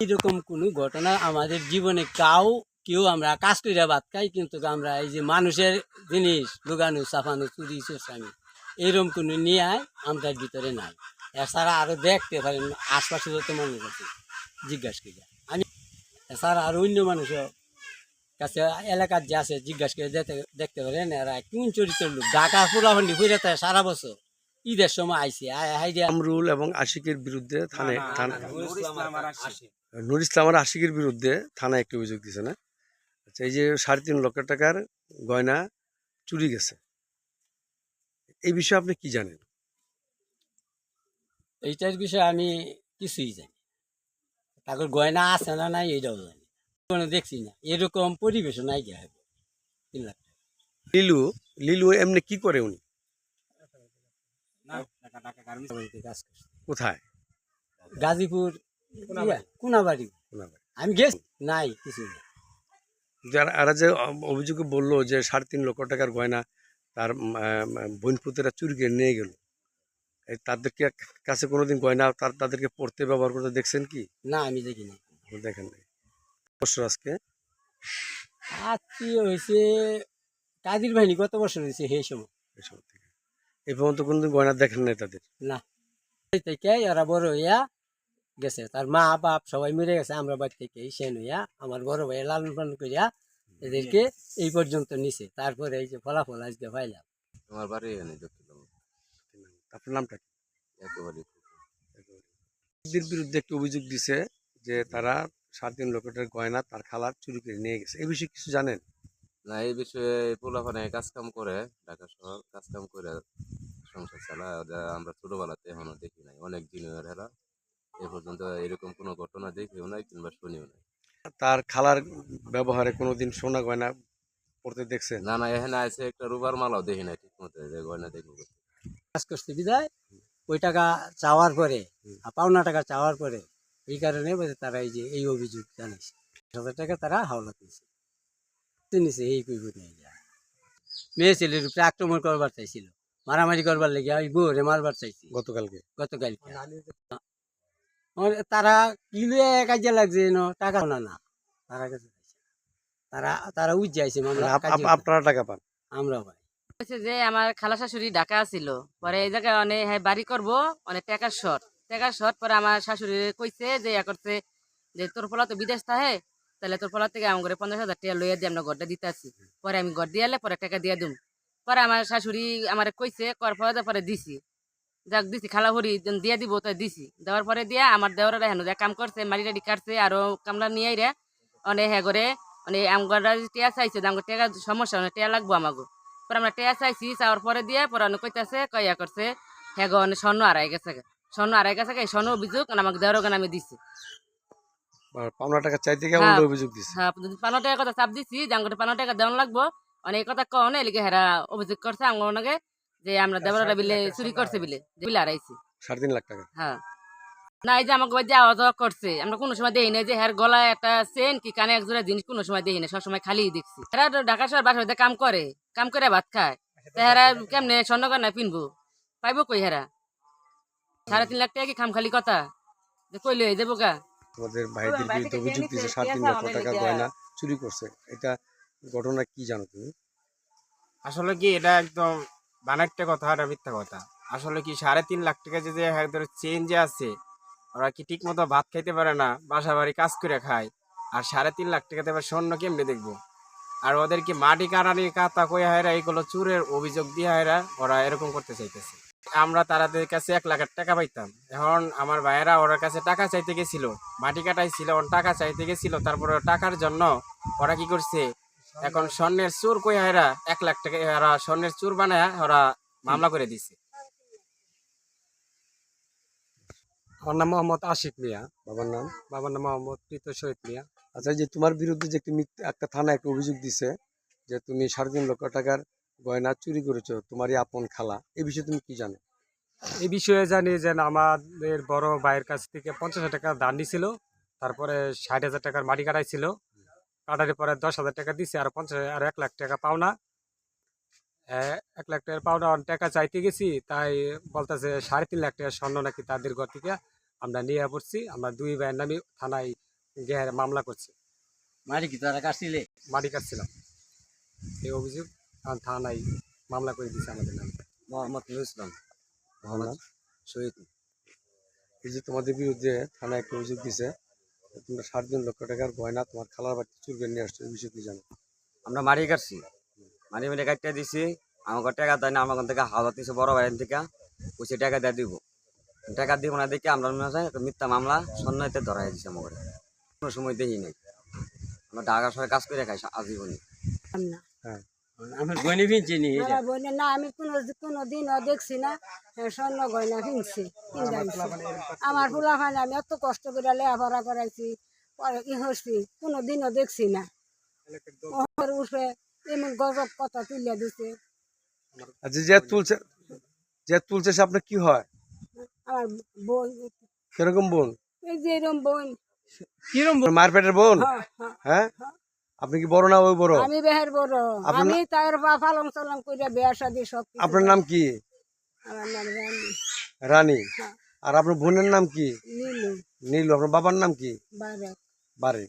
এরকম কোনো ঘটনা আমাদের জীবনে কাউ কেউ আমরা কাজ করে ভাত খাই কিন্তু আমরা এই যে মানুষের জিনিস লুগানো চাপানো চুরি চেষ্টামি এরকম কোনো নিয়ে আমরা ভিতরে নাই এছাড়া আরও দেখতে পারেন আশপাশে যত মানুষ আছে জিজ্ঞাসা করি আমি এছাড়া আরও অন্য মানুষও কাছে এলাকার যে আছে জিজ্ঞাসা করে দেখতে দেখতে পারেন এরা কোন চরিত্রের লোক ঢাকা পুরাখন্ডি ফিরে থাকে সারা বছর ঈদের সময় আইসে আমরুল এবং আশিকের বিরুদ্ধে থানায় থানা নুর ইসলাম আর আশিকের বিরুদ্ধে থানায় একটি অভিযোগ দিছে না। আচ্ছা এই যে সাড়ে তিন লক্ষ টাকার গয়না চুরি গেছে এই বিষয়ে আপনি কি জানেন? এইটার বিষয়ে আমি কিছুই জানি তারপর গয়না আছে না নাই এইটাও জানি কোনো দেখছি না এরকম পরিবেশ নাই গিয়া হবে। লিলু লিলু এমনি কি করে উনি। কোথায়? গাজীপুর কোনাবাড়ি? আমি গেছি। নাই কিছু না। যারা এরা যে অভিযোগে বলল যে সাড়ে তিন লক্ষ টাকার গয়না তার বোন পুতেরা চুরি করে নিয়ে গেল। তাদেরকে কাছে কোনোদিন গয়না তার তাদেরকে পড়তে ব্যবহার করতে দেখছেন কি? না আমি দেখি না দেখেন নাই। অবশ্য আজকে? আত্মীয় হয়েছে? কাদির বাহিনী কত বছর হয়েছে সেই সময়? এই সময় থেকে। এই পর্যন্ত কোনোদিন গয়না দেখেন নাই তাদের? না। থেকে ওরা বড় হইয়া গেছে। তার মা বাপ সবাই মিলে গেছে। আমরা বাড়ি থেকে সেন হইয়া আমার বড় ভাই লালন পালন করিয়া এদেরকে এই পর্যন্ত নিছে। তারপরে এই যে ফলাফল আজকে পাইলাম। আমার বাড়ি এখানে আপনার নামটা একেবারে বিরুদ্ধে একটি অভিযোগ দিছে যে তারা সাড়ে তিন লক্ষ গয়না তার খালার চুরি করে নিয়ে গেছে। এই বিষয়ে কিছু জানেন? না এই বিষয়ে পোলাপানে কাজ কাম করে ঢাকা শহর কাজ কাম করে সংসার চালায় ওদের আমরা ছোটবেলাতে এখনও দেখি নাই অনেক জুনিয়র হেরা এ পর্যন্ত এরকম কোনো ঘটনা দেখিও কিংবা শুনিও নাই। তার খালার ব্যবহারে কোনোদিন সোনা গয়না পড়তে দেখছেন? না না এখানে আছে একটা রুবার মালাও দেখি নাই ঠিক মতো যে গয়না দেখব কাজ করতে বিদায়। ওই টাকা চাওয়ার পরে পাওনা টাকা চাওয়ার পরে এই কারণে তারা এই যে এই অভিযোগ জানিয়েছে হাজার টাকা তারা হাওলা দিয়েছে। নিছে এই কইব নিয়ে যায়। মেয়ে ছেলের উপরে আক্রমণ করবার চাইছিল। মারামারি করবার লেগে ওই বউরে মারবার চাইছি। গতকালকে? গতকাল তারা কিলো কাজে লাগছে টাকা না না। তারা কাছে তারা তারা উঠ যাইছে আপনারা টাকা পান? আমরা ভাই হচ্ছে যে আমার খালা শাশুড়ি ঢাকা ছিল পরে এই জায়গায় অনেক হ্যাঁ বাড়ি করব অনেক টাকার শর্ট টাকার শর্ট পরে আমার শাশুড়ি কইছে যে ইয়া করছে যে তোর পোলা তো বিদেশ থাকে তাহলে তোর পোলা থেকে আমার পঞ্চাশ হাজার টাকা লইয়া দিয়ে আমরা ঘরটা দিতে আসি পরে আমি ঘর দিয়ে পরে টাকা দিয়ে দিম। পরে আমার শাশুড়ি আমার কইছে কর পরে পরে দিছি। যাক দিছি খালা ভরি দিয়ে দিব তো দিছি। দেওয়ার পরে দিয়া আমার দেওয়ার হেন যা কাম করছে মারি টাড়ি কাটছে আরও কামলা নিয়ে রে অনেক হ্যাঁ করে মানে আমগরা টিয়া চাইছে আমার টেকা সমস্যা অনেক টিয়া লাগবো আমাকে পরে আমরা টেয়া চাইছি চাওয়ার পরে দিয়ে পরে অনেক কইতাছে কইয়া করছে হ্যাঁ গো অনেক স্বর্ণ আড়াই গেছে স্বর্ণ আড়াই গেছে এই স্বর্ণ অভিযোগ আমাকে দেওয়ার গান আমি দিছি। আর পাওনা টাকা চাইতে গিয়ে হ্যাঁ। অভিযোগ হ্যাঁ কথা চাপ দিছি যে আমাকে পানো টাকা দেওয়ান লাগবো অনেক কথা কও না এলিগে হেরা অভিযোগ করছে আমার ওনাকে যে আমরা দেবরা বিলে চুরি করছে বিলে যে বিলে আড়াইছি সাড়ে তিন লাখ টাকা। হ্যাঁ। না এই যে আমাকে বাড়ি যাওয়া যাওয়া করছে। আমরা কোনো সময় দেখি না যে হের গলায় একটা চেন কি কানে এক জোড়া জিনিস কোনো সময় দেখি না সবসময় খালি দেখছি। এরা ঢাকা শহর বাসা কাম করে কাম করে ভাত খায়। তা হেরা কেমনে স্বর্ণকর না পিনবো? পাইবো কই হেরা সাড়ে তিন লাখ টাকা কি খাম খালি কথা? যে কই লই দেবো গা আমাদের ভাইদের বিরুদ্ধে অভিযোগ দিয়েছে সাড়ে তিন লক্ষ টাকা গয়না চুরি করছে। এটা ঘটনা কি জানো তুমি? আসলে কি এটা একদম বানাইটা কথা আর মিথ্যা কথা। আসলে কি সাড়ে তিন লাখ টাকা যে চেন যে আছে, ওরা কি ঠিক মতো ভাত খাইতে পারে না বাসা বাড়ি কাজ করে খায়, আর সাড়ে তিন লাখ টাকাতে আবার স্বর্ণ কেমনে দেখব? আর ওদেরকে মাটি কাটানি কাতা কয়ে হায়রা এইগুলো চুরের অভিযোগ দিয়ে হায়রা ওরা এরকম করতে চাইতেছে। আমরা তাদের কাছে এক লাখ টাকা পাইতাম। এখন আমার ভাইয়েরা ওর কাছে টাকা চাইতে গেছিল, মাটি কাটাই ছিল টাকা চাইতে গেছিল তারপরে টাকার জন্য ওরা কি করছে এখন স্বর্ণের চুর কই এরা এক লাখ টাকা এরা স্বর্ণের চুর বানায় ওরা মামলা করে দিছে। আমার নাম মোহাম্মদ আশিক মিয়া বাবার নাম। বাবার নাম মোহাম্মদ প্রীত শহীদ মিয়া। আচ্ছা যে তোমার বিরুদ্ধে যে একটি একটা থানা একটা অভিযোগ দিছে যে তুমি সাড়ে তিন লক্ষ টাকার গয়না চুরি করেছ তোমারই আপন খালা এই বিষয়ে তুমি কি জানো? এই বিষয়ে জানি যে আমাদের বড় ভাইয়ের কাছ থেকে পঞ্চাশ হাজার টাকা দান নিছিল তারপরে ষাট হাজার টাকার মাটি কাটাইছিল কাটার পরে দশ হাজার টাকা দিছে আর পঞ্চাশ আর এক লাখ টাকা পাওনা। এ- এক লাখ টাকার পাওনা টাকা চাইতে গেছি তাই বলতেছে সাড়ে তিন লাখ টাকার স্বর্ণ নাকি তাদের ঘর থেকে আমরা নিয়ে পড়ছি। আমরা দুই ভাইয়ের নামে থানায় গিয়ে মামলা করছি। মারি কি তারা কাটছিলে? মাটি কাটছিলাম। এই অভিযোগ আর থানায় মামলা করে দিয়েছে আমাদের নামে। মোহাম্মদ নুর ইসলাম। মোহাম্মদ শহীদ। এই যে তোমাদের বিরুদ্ধে থানায় একটা অভিযোগ দিছে তোমরা সাড়ে তিন লক্ষ টাকার গয়না তোমার খালার বাড়িতে চুরি করে নিয়ে আসছো এই বিষয়ে কি জানো। আমরা মারি কাটছি। মারি মেরে কাটতে দিছি আমাকে টাকা দেয় না আমার ওখান থেকে হাওয়া দিছে বড় ভাইয়ের থেকে পয়সা টাকা দিয়ে দিব। টাকা দিব না দেখে আমরা মনে হয় মিথ্যা মামলা সন্ন্যতে ধরাই দিছে আমাকে। কোনো সময় দেখি নাই। আমরা ঢাকা শহরে কাজ করে খাই আজীবনে না। আমার গয়নি ফিনছি নি আমার না আমি কোনো কোনো দিনও দেখছি না হ্যাঁ, স্বর্ণ গয়না কিনছি কিনতে আনছি। আমার আমি এত কষ্ট করে লেখাপড়া করাইছি পরে ই হচ্ছি কোনো দিনও দেখছি না। ওর উঠে এমন গজব কথা তুলে দিছে। আচ্ছা যে তুলছে যে তুলছে সে আপনার কি হয়? আমার বোন। কীরকম বোন? এই যে এরম বোন। আপনার মায়ের বোন? হ্যাঁ, হ্যাঁ। হ্যাঁ। আপনি কি বড় না ওই বড়? আমি বেহের বড়। আমি তার বা পালং সালং করে বিয়া শাদি সব আপনার নাম কি? আমার নাম রানী। রানী? হ্যাঁ। আর আপনার বোনের নাম কি? নীলু। নীলু আপনার বাবার নাম কি? বারেক। বারে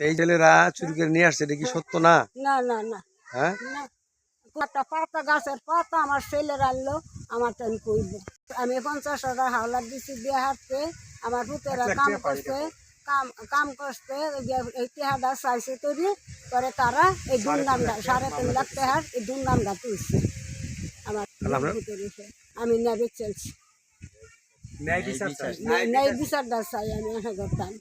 তো এই ছেলেরা চুরি করে নিয়ে আসছে এটা কি সত্য না? না না না। হ্যাঁ? না। একটা পাতা গাছের পাতা আমার ছেলের আনলো আমার টাইম করব আমি পঞ্চাশ টাকা হাওলার দিছি দিয়ে হাঁটতে আমার পুতেরা কাম করছে। কাম কাম করতে টেহাটা চাইছে তৈরি করে তারা এই দুর্নামটা সাড়ে তিন লাখ তেহার এই দুর্নামটা তুলছে। আমার। আমি নেবে চলছি ন্যায় বিচার চাই। চাই আমি করতাম